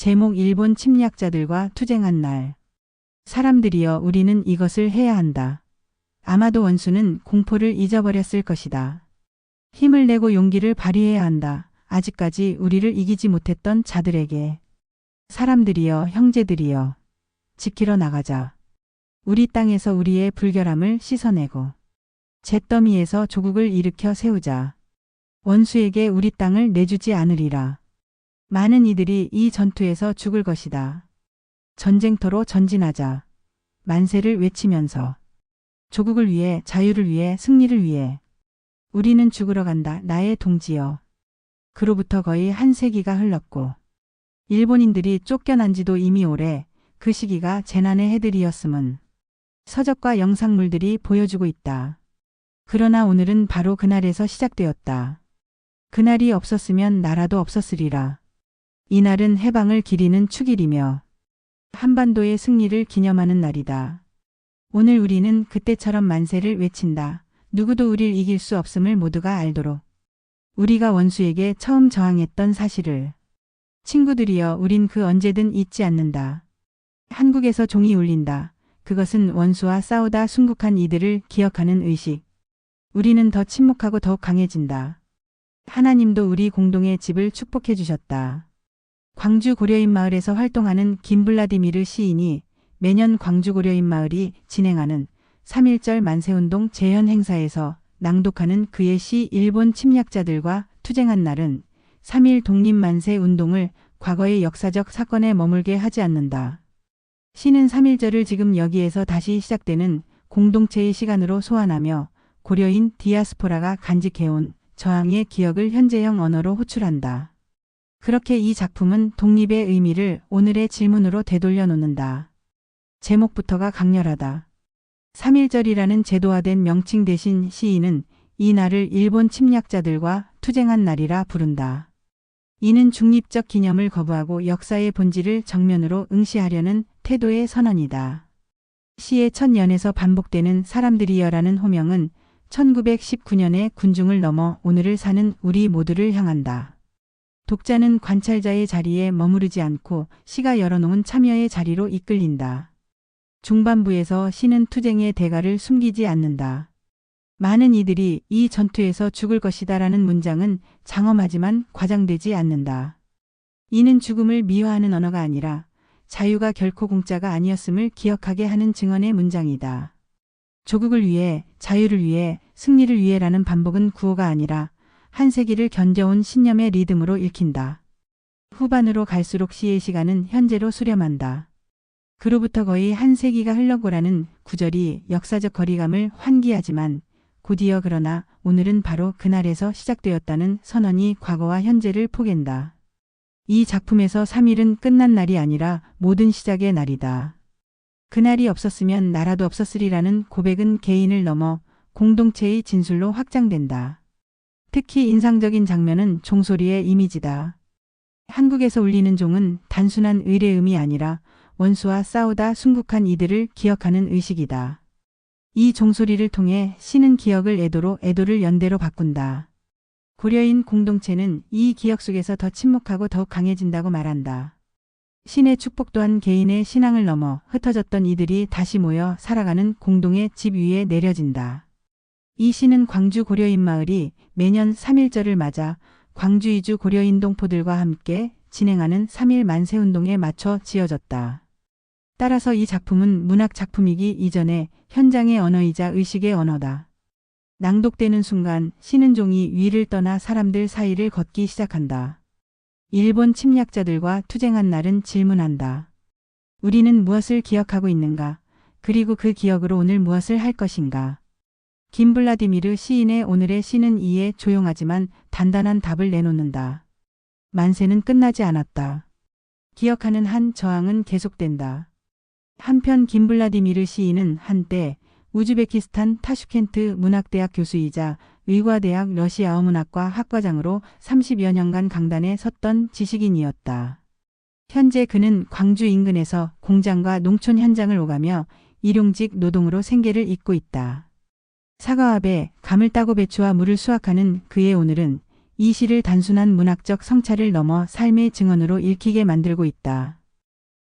제목 일본 침략자들과 투쟁한 날. 사람들이여 우리는 이것을 해야 한다. 아마도 원수는 공포를 잊어버렸을 것이다. 힘을 내고 용기를 발휘해야 한다. 아직까지 우리를 이기지 못했던 자들에게. 사람들이여 형제들이여 지키러 나가자. 우리 땅에서 우리의 불결함을 씻어내고 잿더미에서 조국을 일으켜 세우자. 원수에게 우리 땅을 내주지 않으리라. 많은 이들이 이 전투에서 죽을 것이다. 전쟁터로 전진하자. 만세를 외치면서 조국을 위해 자유를 위해 승리를 위해 우리는 죽으러 간다. 나의 동지여. 그로부터 거의 한 세기가 흘렀고 일본인들이 쫓겨난 지도 이미 오래 그 시기가 재난의 해들이었음은 서적과 영상물들이 보여주고 있다. 그러나 오늘은 바로 그날에서 시작되었다. 그날이 없었으면 나라도 없었으리라. 이날은 해방을 기리는 축일이며 한반도의 승리를 기념하는 날이다. 오늘 우리는 그때처럼 만세를 외친다. 누구도 우릴 이길 수 없음을 모두가 알도록. 우리가 원수에게 처음 저항했던 사실을. 친구들이여 우린 그 언제든 잊지 않는다. 한국에서 종이 울린다. 그것은 원수와 싸우다 순국한 이들을 기억하는 의식. 우리는 더 침묵하고 더욱 강해진다. 하나님도 우리 공동의 집을 축복해 주셨다. 광주 고려인 마을에서 활동하는 김블라디미르 시인이 매년 광주 고려인 마을이 진행하는 3.1절 만세운동 재현 행사에서 낭독하는 그의 시 일본 침략자들과 투쟁한 날은 3.1 독립만세 운동을 과거의 역사적 사건에 머물게 하지 않는다. 시는 3.1절을 지금 여기에서 다시 시작되는 공동체의 시간으로 소환하며 고려인 디아스포라가 간직해온 저항의 기억을 현재형 언어로 호출한다. 그렇게 이 작품은 독립의 의미를 오늘의 질문으로 되돌려 놓는다. 제목부터가 강렬하다. 3.1절이라는 제도화된 명칭 대신 시인은 이 날을 일본 침략자들과 투쟁한 날이라 부른다. 이는 중립적 기념을 거부하고 역사의 본질을 정면으로 응시하려는 태도의 선언이다. 시의 첫 연에서 반복되는 사람들이여라는 호명은 1919년의 군중을 넘어 오늘을 사는 우리 모두를 향한다. 독자는 관찰자의 자리에 머무르지 않고 시가 열어놓은 참여의 자리로 이끌린다. 중반부에서 시는 투쟁의 대가를 숨기지 않는다. 많은 이들이 이 전투에서 죽을 것이다 라는 문장은 장엄하지만 과장되지 않는다. 이는 죽음을 미화하는 언어가 아니라 자유가 결코 공짜가 아니었음을 기억하게 하는 증언의 문장이다. 조국을 위해, 자유를 위해, 승리를 위해라는 반복은 구호가 아니라 한 세기를 견뎌온 신념의 리듬으로 읽힌다. 후반으로 갈수록 시의 시간은 현재로 수렴한다. 그로부터 거의 한 세기가 흘러고라는 구절이 역사적 거리감을 환기하지만 곧이어 그러나 오늘은 바로 그날에서 시작되었다는 선언이 과거와 현재를 포갠다. 이 작품에서 3일은 끝난 날이 아니라 모든 시작의 날이다. 그날이 없었으면 나라도 없었으리라는 고백은 개인을 넘어 공동체의 진술로 확장된다. 특히 인상적인 장면은 종소리의 이미지다. 한국에서 울리는 종은 단순한 의례음이 아니라 원수와 싸우다 순국한 이들을 기억하는 의식이다. 이 종소리를 통해 신은 기억을 애도로 애도를 연대로 바꾼다. 고려인 공동체는 이 기억 속에서 더 침묵하고 더욱 강해진다고 말한다. 신의 축복 또한 개인의 신앙을 넘어 흩어졌던 이들이 다시 모여 살아가는 공동의 집 위에 내려진다. 이 시는 광주 고려인 마을이 매년 3.1절을 맞아 광주 이주 고려인 동포들과 함께 진행하는 3.1 만세운동에 맞춰 지어졌다. 따라서 이 작품은 문학 작품이기 이전에 현장의 언어이자 의식의 언어다. 낭독되는 순간 신은 종이 위를 떠나 사람들 사이를 걷기 시작한다. 일본 침략자들과 투쟁한 날은 질문한다. 우리는 무엇을 기억하고 있는가? 그리고 그 기억으로 오늘 무엇을 할 것인가? 김블라디미르 시인의 오늘의 시는 이에 조용하지만 단단한 답을 내놓는다. 만세는 끝나지 않았다. 기억하는 한 저항은 계속된다. 한편 김블라디미르 시인은 한때 우즈베키스탄 타슈켄트 문학대학 교수이자 의과대학 러시아어 문학과 학과장으로 30여 년간 강단에 섰던 지식인이었다. 현재 그는 광주 인근에서 공장과 농촌 현장을 오가며 일용직 노동으로 생계를 잇고 있다. 사과합에 감을 따고 배추와 물을 수확하는 그의 오늘은 이 시를 단순한 문학적 성찰을 넘어 삶의 증언으로 읽히게 만들고 있다.